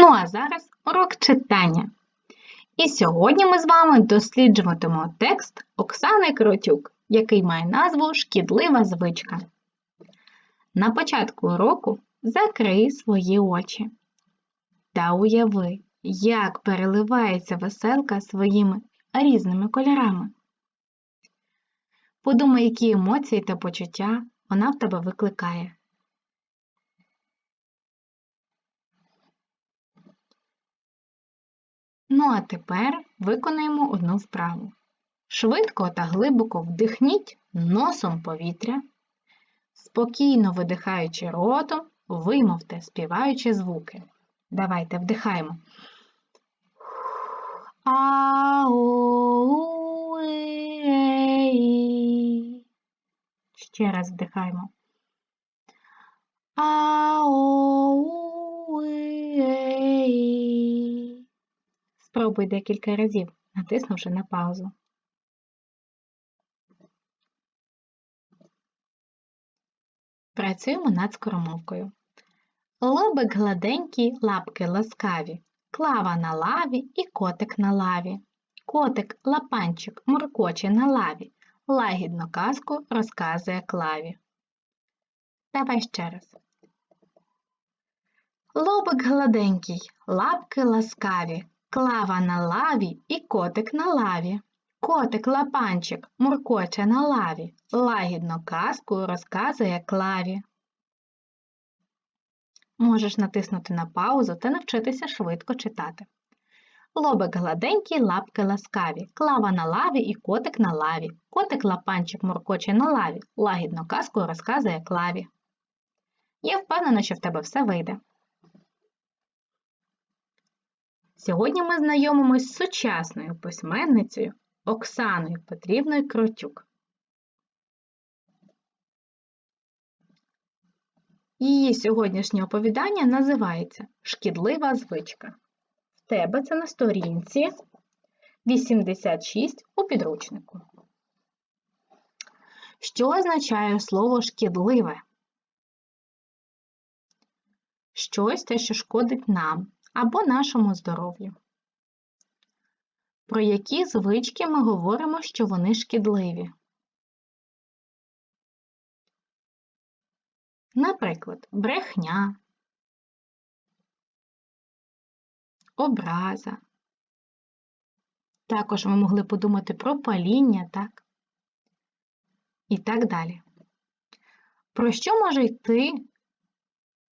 Ну а зараз урок читання. І сьогодні ми з вами досліджуватимемо текст Оксани Кротюк, який має назву Шкідлива звичка. На початку уроку закрий свої очі та уяви, як переливається веселка своїми різними кольорами. Подумай, які емоції та почуття вона в тебе викликає. Ну а тепер виконаємо одну вправу. Швидко та глибоко вдихніть носом повітря, спокійно видихаючи ротом, вимовте, співаючи звуки. Давайте вдихаємо. Ау-е-і. Ще раз вдихаємо. Ау-е-і. Спробуй декілька разів, натиснувши на паузу. Працюємо над скоромовкою. Лобик гладенький, лапки ласкаві, клава на лаві і котик на лаві. Котик лапанчик муркоче на лаві, лагідно казку розказує клаві. Давай ще раз. Лобик гладенький, лапки ласкаві, клава на лаві і котик на лаві. Котик лапанчик муркоче на лаві, лагідно казку розказує клаві. Можеш натиснути на паузу та навчитися швидко читати. Лобик гладенький, лапки ласкаві, клава на лаві і котик на лаві. Котик лапанчик муркоче на лаві, лагідно казку розказує клаві. Я впевнена, що в тебе все вийде. Сьогодні ми знайомимось з сучасною письменницею Оксаною Петрівною Кротюк. Її сьогоднішнє оповідання називається Шкідлива звичка. В тебе це на сторінці 86 у підручнику. Що означає слово шкідливе? Щось те, що шкодить нам або нашому здоров'ю. Про які звички ми говоримо, що вони шкідливі? Наприклад, брехня, образа. Також ми могли подумати про паління, так? І так далі. Про що може йти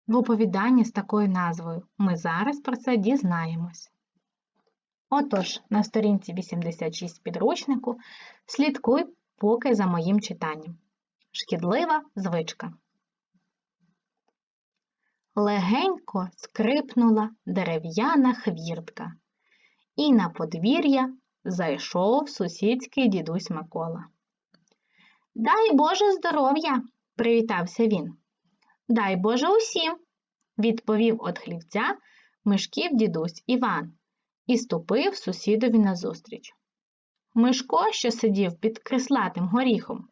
в оповіданні з такою назвою? Ми зараз про це дізнаємось. Отож, на сторінці 86 підручнику слідкуй поки за моїм читанням. Шкідлива звичка. Легенько скрипнула дерев'яна хвіртка, і на подвір'я зайшов сусідський дідусь Микола. Дай Боже здоров'я! привітався він. Дай Боже усім, відповів от хлівця мишків дідусь Іван і ступив сусідові назустріч. Мишко, що сидів під креслатим горіхом,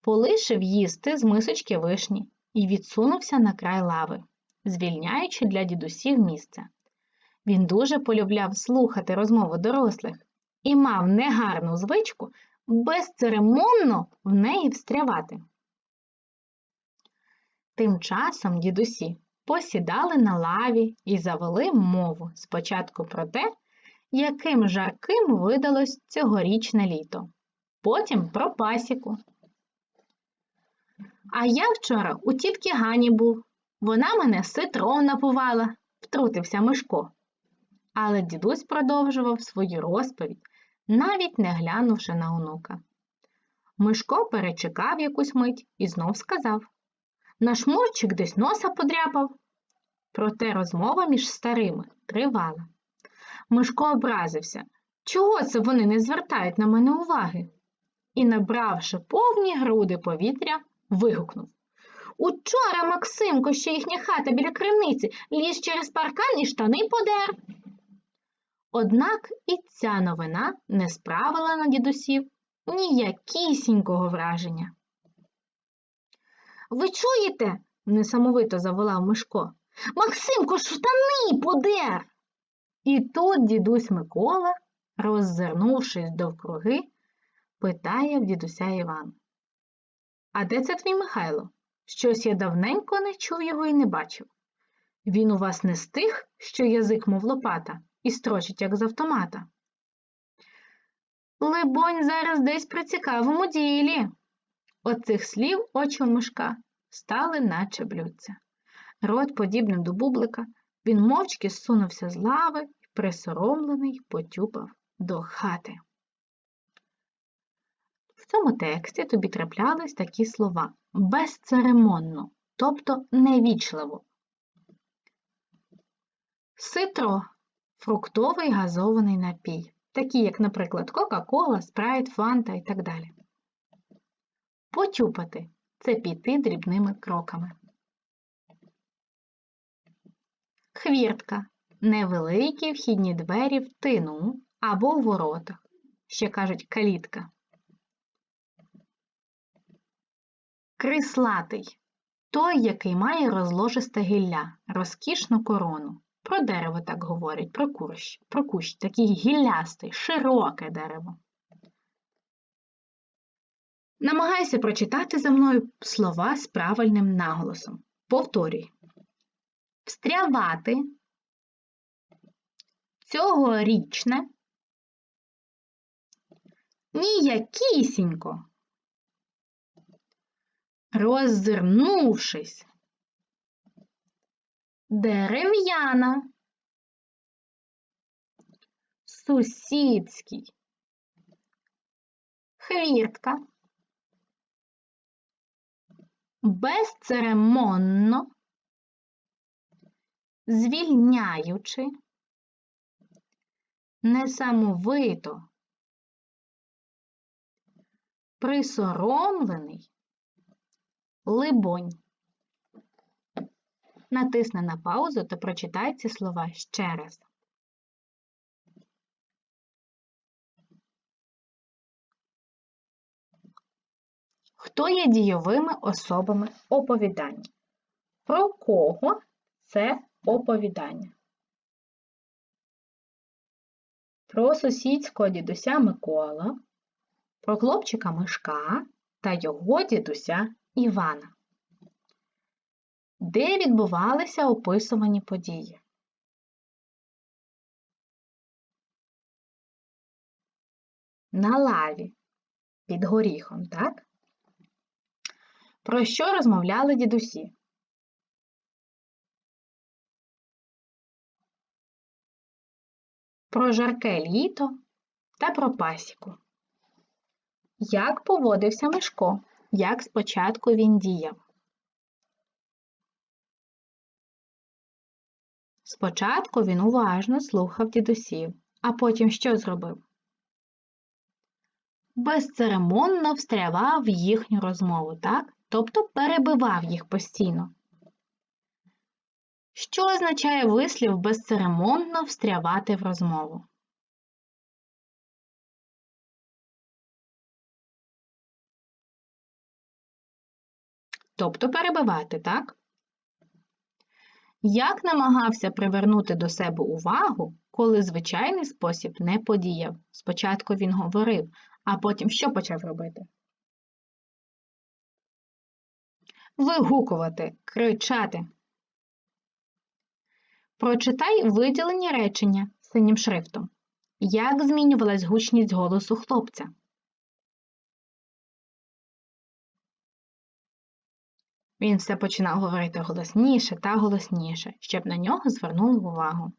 полишив їсти з мисочки вишні і відсунувся на край лави, звільняючи для дідусів місце. Він дуже полюбляв слухати розмову дорослих і мав негарну звичку безцеремонно в неї встрявати. Тим часом дідусі посідали на лаві і завели мову спочатку про те, яким жарким видалось цьогорічне літо, потім про пасіку. А я вчора у тітки Гані був, вона мене ситром напувала, втрутився Мишко. Але дідусь продовжував свою розповідь, навіть не глянувши на онука. Мишко перечекав якусь мить і знов сказав наш мурчик десь носа подряпав. Проте розмова між старими тривала. Мишко образився. Чого це вони не звертають на мене уваги? І, набравши повні груди повітря, вигукнув Учора Максимко, що їхня хата біля криниці, ліз через паркан і штани подер. Однак і ця новина не справила на дідусів ніякісінького враження. Ви чуєте? несамовито заволав Мишко. Максимко, штани подер. І тут дідусь Микола, роззирнувшись довкруги, питає в дідуся Івана. А де це твій Михайло? Щось я давненько не чув його і не бачив. Він у вас не з тих, що язик, мов лопата, і строчить, як з автомата. Либонь, зараз десь при цікавому ділі. От цих слів очі у мишка стали, наче блюдця. Рот, подібним до бублика, він мовчки зсунувся з лави і присоромлений потюпав до хати. В цьому тексті тобі траплялись такі слова безцеремонно, тобто невічливо. Ситро фруктовий газований напій, такі як, наприклад, Кока-Кола, Спрайт, Фанта і так далі. Потюпати це піти дрібними кроками. Хвіртка невеликі вхідні двері в тину або в воротах, ще кажуть калітка. Крислатий той, який має розложисте гілля, розкішну корону. Про дерево так говорять, про кущ, про кущ, такий гіллястий, широке дерево. Намагайся прочитати за мною слова з правильним наголосом. Повторюй. Встрявати, цьогорічне, ніякісінько, роззирнувшись, дерев'яна, сусідський, хвіртка, безцеремонно, звільняючи, несамовито, присоромлений, либонь. Натисни на паузу та прочитай ці слова ще раз. Хто є дійовими особами оповідання? Про кого це оповідання? Про сусідського дідуся Микола, про хлопчика Мишка та його дідуся Івана. Де відбувалися описувані події? На лаві під горіхом, так? Про що розмовляли дідусі? Про жарке літо та про пасіку. Як поводився Мишко? Як спочатку він діяв? Спочатку він уважно слухав дідусів, а потім що зробив? Безцеремонно встрявав в їхню розмову, так? Тобто перебивав їх постійно. Що означає вислів безцеремонно встрявати в розмову? Тобто перебивати, так? Як намагався привернути до себе увагу, коли звичайний спосіб не подіяв? Спочатку він говорив, а потім що почав робити? Вигукувати, кричати. Прочитай виділені речення синім шрифтом. Як змінювалась гучність голосу хлопця? Він все починав говорити голосніше та голосніше, щоб на нього звернули увагу.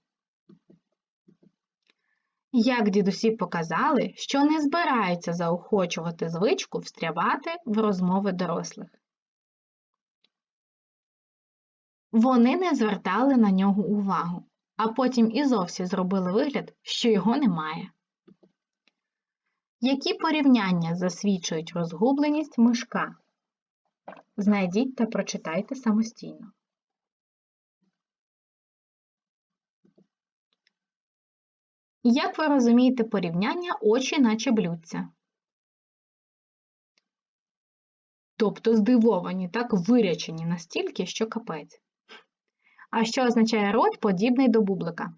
Як дідусі показали, що не збираються заохочувати звичку встрявати в розмови дорослих. Вони не звертали на нього увагу, а потім і зовсім зробили вигляд, що його немає. Які порівняння засвідчують розгубленість мишка? Знайдіть та прочитайте самостійно. Як ви розумієте порівняння очі наче блюдця? Тобто здивовані, так вирячені настільки, що капець. А що означає рот подібний до бублика?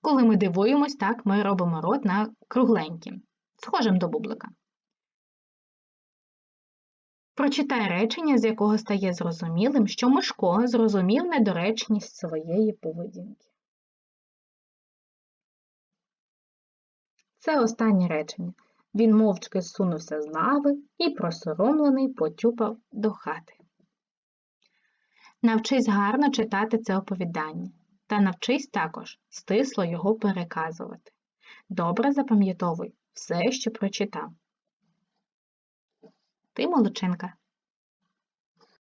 Коли ми дивуємось, так ми робимо рот на кругленьким, схожим до бублика. Прочитай речення, з якого стає зрозумілим, що Мишко зрозумів недоречність своєї поведінки. Це останнє речення. Він мовчки зсунувся з лави і, просоромлений, потюпав до хати. Навчись гарно читати це оповідання та навчись також стисло його переказувати. Добре запам'ятовуй все, що прочитав. Ти молодчинка.